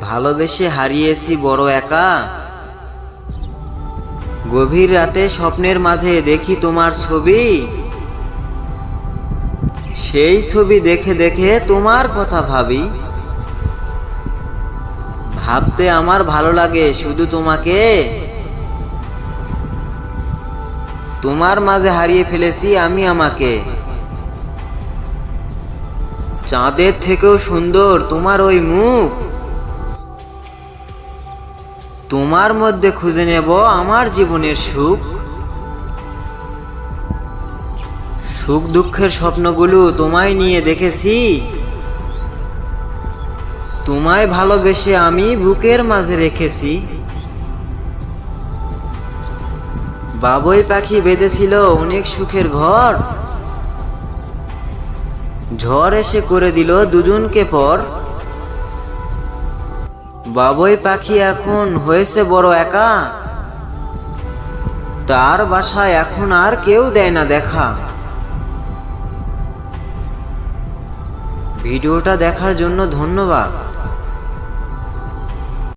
ভালোবেসে হারিয়েছি বড় একা। গভীর রাতে স্বপ্নের মাঝে দেখি তোমার ছবি। সেই ছবি দেখে দেখে তোমার কথা ভাবি। ভাবতে আমার ভালো লাগে শুধু তোমাকে। তোমার মাঝে হারিয়ে ফেলেছি আমি আমাকে। চাঁদের থেকেও সুন্দর তোমার ওই মুখ। তোমার মধ্যে খুঁজে নেব আমার জীবনের সুখ। সুখ দুঃখের স্বপ্নগুলো তোমায় নিয়ে দেখেছি। তোমায় ভালোবেসে আমি বুকের মাঝে রেখেছি। বাবুই পাখি বেঁধেছিল অনেক সুখের ঘর। ঝড় এসে করে দিল দুজনকে পর। বাবুই পাখি এখন হয়েছে বড় একা। তার বাসায় এখন আর কেউ দেয় না দেখা। ভিডিওটা দেখার জন্য ধন্যবাদ।